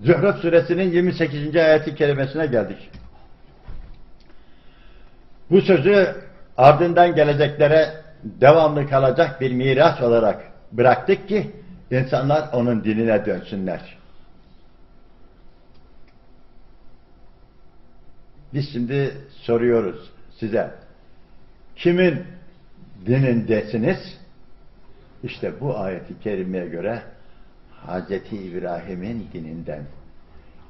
Zühruf suresinin 28. ayeti kerimesine geldik. Bu sözü ardından geleceklere devamlı kalacak bir miras olarak bıraktık ki insanlar onun dinine dönsünler. Biz şimdi soruyoruz size. Kimin dinindesiniz? İşte bu ayeti kerimeye göre Hazreti İbrahim'in dininden.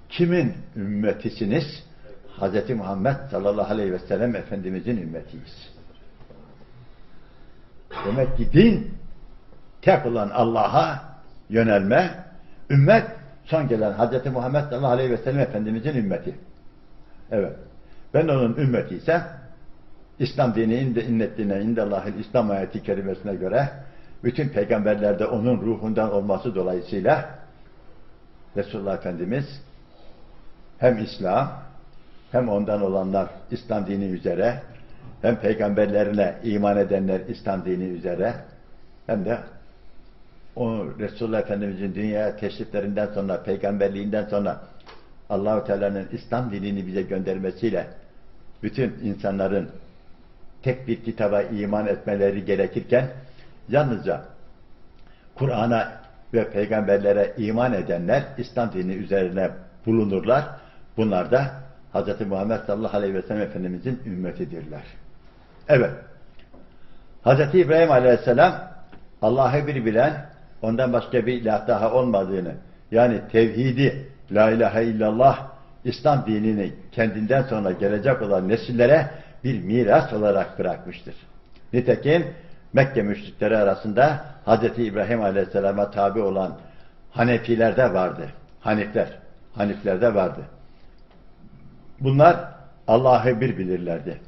Kimin ümmetisiniz? Hazreti Muhammed sallallahu aleyhi ve sellem Efendimizin ümmetiyiz. Demek ki din tek olan Allah'a yönelme, ümmet son gelen Hazreti Muhammed sallallahu aleyhi ve sellem Efendimizin ümmeti. Evet. Ben onun ümmetiysem İslam dini inde innettiğine indellahil İslam ayeti kerimesine göre bütün peygamberlerde onun ruhundan olması dolayısıyla Resulullah Efendimiz hem İslam hem ondan olanlar İslam dini üzere hem peygamberlerine iman edenler İslam dini üzere hem de o Resulullah Efendimizin dünyaya teşriflerinden sonra, peygamberliğinden sonra Allahu Teala'nın İslam dinini bize göndermesiyle bütün insanların tek bir kitaba iman etmeleri gerekirken yalnızca Kur'an'a ve peygamberlere iman edenler İslam dini üzerine bulunurlar. Bunlar da Hz. Muhammed sallallahu aleyhi ve sellem Efendimizin ümmetidirler. Evet. Hz. İbrahim aleyhisselam Allah'ı bir bilen, ondan başka bir ilah daha olmadığını, yani tevhidi, la ilahe illallah, İslam dinini kendinden sonra gelecek olan nesillere bir miras olarak bırakmıştır. Nitekim Mekke müşrikleri arasında Hz. İbrahim Aleyhisselam'a tabi olan Hanefiler de vardı. Hanifler. Hanifler vardı. Bunlar Allah'ı bir bilirlerdi.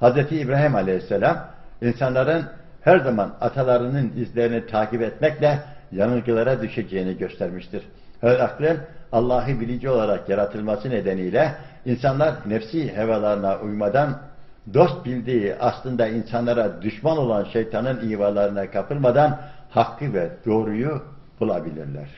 Hz. İbrahim Aleyhisselam insanların her zaman atalarının izlerini takip etmekle yanılgılara düşeceğini göstermiştir. Her aklın Allah'ı bilici olarak yaratılması nedeniyle insanlar nefsi hevalarına uymadan dost bildiği aslında insanlara düşman olan şeytanın ivalarına kapılmadan hakkı ve doğruyu bulabilirler.